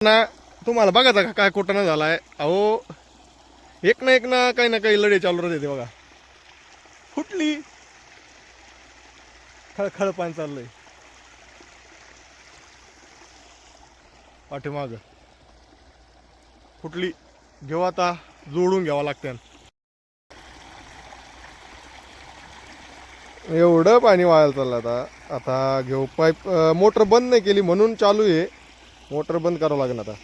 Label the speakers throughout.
Speaker 1: ना तुम्हाला बघायचा का काय कुठं झालाय? अहो एक ना एक ना काही ना काही लढे चालू राहते बघा. फुटली खळखळ पाणी चाललंय. पाठीमाग. फुटली घेऊ आता जोडून घ्यावं लागतं एवढं पाणी वायाला चाललं आता. आता घेऊ. पाईप मोटर बंद नाही केली म्हणून चालू आहे. मोटर बंद करावं लागेल आता.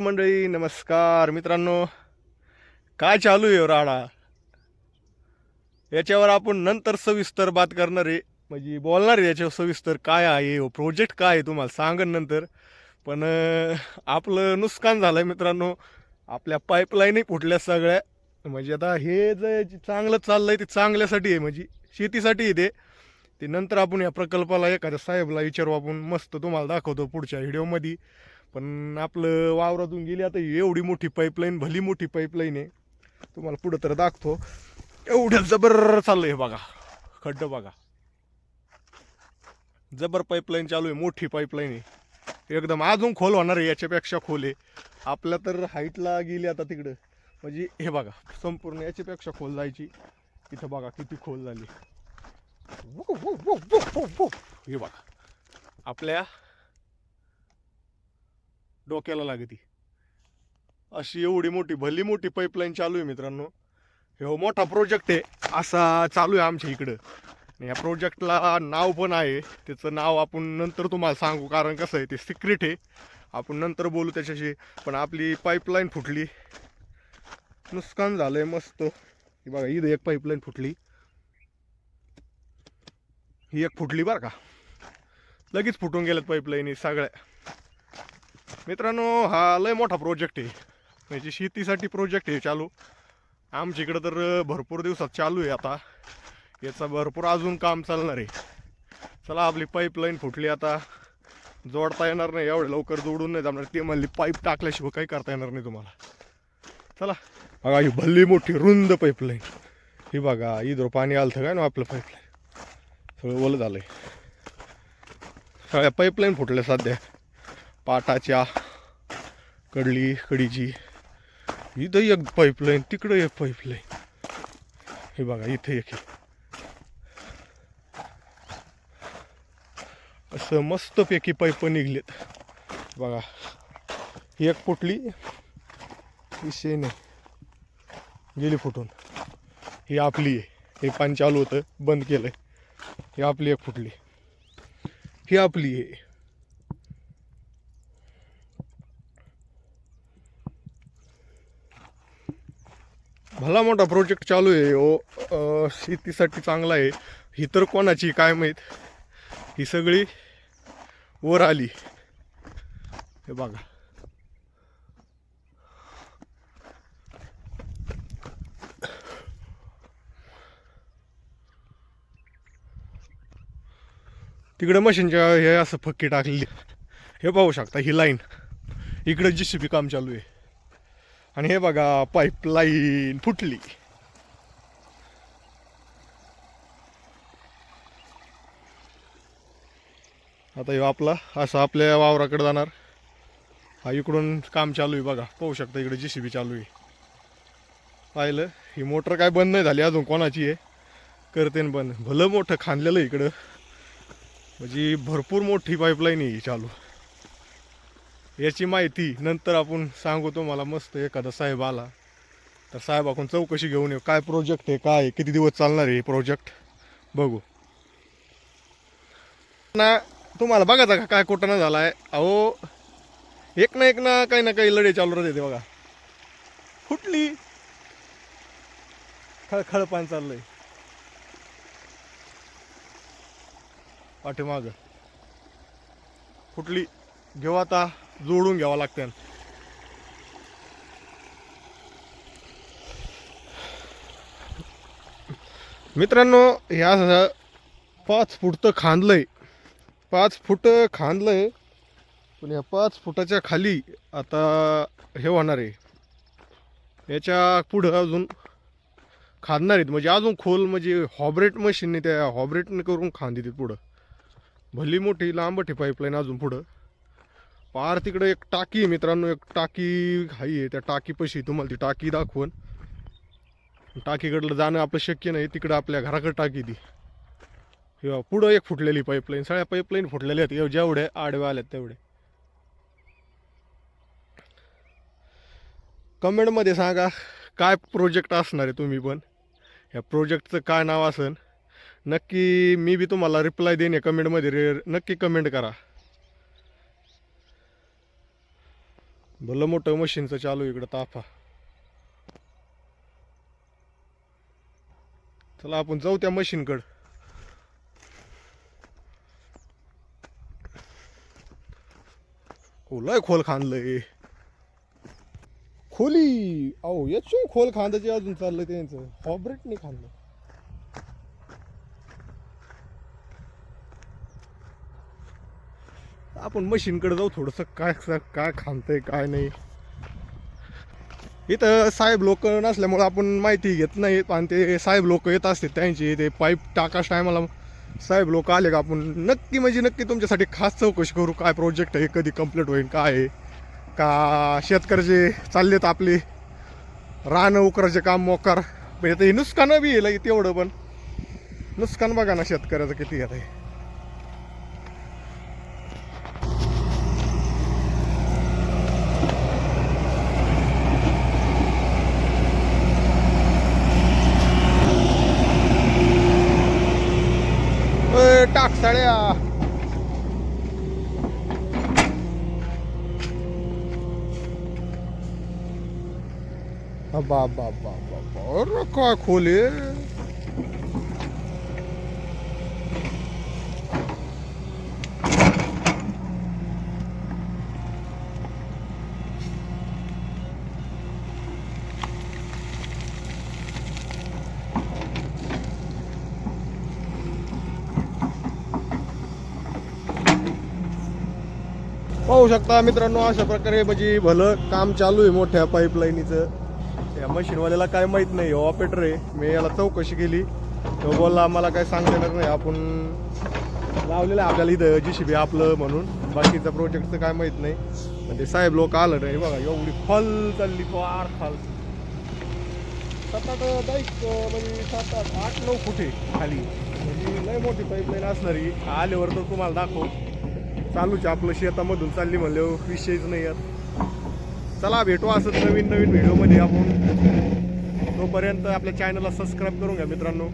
Speaker 1: मंडळी नमस्कार मित्रांनो. काय चालू आहे राडा याच्यावर आपण नंतर सविस्तर बात करणार आहे. म्हणजे बोलणार आहे याच्यावर सविस्तर काय आहे हो प्रोजेक्ट काय आहे तुम्हाला सांगन नंतर. पण आपलं नुकसान झालं आहे मित्रांनो. आपल्या पाईपलाईनही फुटल्या सगळ्या. म्हणजे आता हे जे चांगलं चाललं आहे ते चांगल्यासाठी आहे. म्हणजे शेतीसाठी आहे ते. ते नंतर आपण या प्रकल्पाला एखाद्या साहेबला विचारू. आपण मस्त तुम्हाला दाखवतो पुढच्या व्हिडिओमध्ये. पण आपलं वावरातून गेली आता एवढी मोठी पाईपलाईन भली मोठी पाईपलाईन आहे. तुम्हाला पुढं तर दाखवतो. एवढं जबर चाललं हे बघा. खड्डं बघा. जबर पाईपलाईन चालू आहे मोठी पाईपलाईन आहे. एकदम अजून खोल होणार आहे याच्यापेक्षा खोल आहे. आपल्या तर हाईटला गेली आता तिकडं. म्हणजे हे बघा संपूर्ण याच्यापेक्षा खोल जायची. इथं बघा किती खोल झाली. हे बघा. आपल्या डोक्याला लागती. अशी एवढी मोठी भली मोठी पाईपलाईन चालू आहे मित्रांनो. हे हो मोठा प्रोजेक्ट आहे. असा चालू आहे आमच्या इकडं. आणि या प्रोजेक्टला नाव पण आहे. त्याचं नाव आपण नंतर तुम्हाला सांगू कारण कसं आहे ते सिक्रेट आहे. आपण नंतर बोलू त्याच्याशी. पण आपली पाईपलाईन फुटली. नुकसान झालं आहे मस्त. ही बघा इथं एक पाईपलाईन फुटली. ही एक फुटली बरं का. लगेच फुटून गेल्यात पाईपलाईनी सगळ्या. मित्रांनो हा लय मोठा प्रोजेक्ट आहे. म्हणजे शेतीसाठी प्रोजेक्ट आहे चालू. आमच्या इकडं तर भरपूर दिवसात चालू आहे आता. याचा भरपूर अजून काम चालणार आहे. चला आपली पाईपलाईन फुटली आता. जोडता येणार नाही एवढं लवकर जोडून नाही जमणार. ते म्हणली पाईप टाकल्याशिवाय काही करता येणार नाही तुम्हाला. चला. बघा ही भल्ली मोठी रुंद पाईपलाईन ही बघा इथं पाणी आलं काय ना आपलं पाईपलाईन सगळं ओलं झालं आहे सगळ्या पाईपलाईन फुटल्या सध्या. पाटाच्या कडली कडीची. इथं एक पाईपलाईन तिकडं एक पाईपलाईन हे बघा इथे एक असं मस्तपैकी पाईप निघलेत. बघा ही एक फुटली विषय नाही गेली फुटून. ही आपली आहे. हे पाणी चालू होतं बंद केलंय. ही आपली एक फुटली. ही आपली आहे. भला मोठा प्रोजेक्ट चालू आहे हो. शेतीसाठी चांगला आहे. ही तर कोणाची काय माहीत? ही सगळी वर आली. हे बघा. तिकडे मशीनच्या हे असं फक्की टाकलेली. हे पाहू शकता ही लाईन. इकडे जी सी काम चालू आहे. आणि हे बघा पाईपलाईन फुटली. आता ह्यो आपला असं आपल्या वावराकडे जाणार. हा इकडून काम चालू आहे बघा. पाहू शकता इकडे जी सी बी चालू आहे. पाहिलं ही मोटर काय बंद नाही झाली अजून कोणाची आहे? करते ना बंद भलं मोठं खांदलेलं आहे इकडं. म्हणजे भरपूर मोठी पाईपलाईन आहे ही चालू. याची माहिती नंतर आपण सांगू तुम्हाला मस्त एखादा साहेब आला. तर साहेबाकडून चौकशी घेऊन येऊ. काय प्रोजेक्ट आहे काय किती दिवस चालणार आहे प्रोजेक्ट बघू. ना तुम्हाला बघायचा का काय कुठं झाला आहे अहो एक ना एक ना काही ना काही लढे चालू राहते बघा. फुटली. खळखळ पाणी चाललंय. पाठीमाग. फुटली. घेऊ आता जोडून घ्यावं लागते मित्रांनो ह्या पाच फुटतं खांदलंय. पाच फूट खांदलंय पण या पाच फुटाच्या खाली आता हे होणार आहे. याच्या पुढं अजून खांदणार आहेत. म्हणजे अजून खोल म्हणजे हॉबरेट मशीनने त्या हॉबरेटने करून खांदी पुढं. भली मोठी लांबठी पाईपलाईन अजून पुढं. पार तिकडं एक टाकी आहे मित्रांनो. एक टाकी हाई आहे. त्या टाकीपाशी तुम्हाला ती टाकी दाखवून. टाकीकडलं जाणं आपलं शक्य नाही. तिकडं आपल्या घराकडं टाकी ती. हे पुढं एक फुटलेली पाईपलाईन सगळ्या पाईपलाईन फुटलेल्या आहेत. जेवढे आडव्या आल्यात तेवढे. कमेंटमध्ये सांगा काय प्रोजेक्ट असणार आहे तुम्ही पण? या प्रोजेक्टचं काय नाव असेल नक्की मी बी तुम्हाला रिप्लाय देईन या कमेंटमध्ये रे नक्की कमेंट करा. भलं मोठं मशीनचं चालू इकडं ताफा. चला आपण जाऊ त्या मशीनकडं हो लय खोल खांदलंय. खोली? अहो याची खोल खांदाचे अजून चाललंय त्यांचं. हॉबरेट नाही खांदलं. आपण मशीनकडे जाऊ थोडंसं काय काय खांदतंय काय नाही. इथं साहेब लोक नसल्यामुळं आपण माहिती घेत नाहीत आणि ते साहेब लोक येत असते त्यांची ते पाईप टाकाश टायमाला साहेब लोक आले का आपण? नक्की म्हणजे नक्की तुमच्यासाठी खास चौकशी करू. काय प्रोजेक्ट आहे कधी कंप्लीट होईल काय आहे? का शेतकऱ्याचे चाललेत आपले रानं उकराचे काम मोकार. म्हणजे आता हे नुकसानं बी येईल तेवढं पण. नुकसान बघा ना शेतकऱ्याचं किती येत आहे buraco, sai a. Ba ba ba ba ba. Olha qual colher. पाहू शकता मित्रांनो अशा प्रकारे म्हणजे भलं काम चालू आहे मोठ्या पाईपलाईनीचं या मशीनवाल्याला काय माहीत नाही ऑपरेटर आहे. मी याला चौकशी केली. तो बोलला आम्हाला काय सांगता येणार नाही आपण लावलेलं आहे आपल्याला इथं जी आपलं म्हणून. बाकीचं प्रोजेक्टचं काय माहीत नाही. म्हणजे साहेब लोक आलं नाही बघा एवढी फल चालली फार फाल सात आठ बाईक म्हणजे सात आठ आठ नऊ फुटे खाली. म्हणजे लय मोठी पाईपलाईन असणारी. आल्यावर तर तुम्हाला दाखव. चालूच आपलं शेतामधून चालली म्हणले विषयच नाही यात. चला भेटू असंच नवीन नवीन व्हिडिओमध्ये आपण. तोपर्यंत आपल्या चॅनलला सबस्क्राईब करून घ्या मित्रांनो.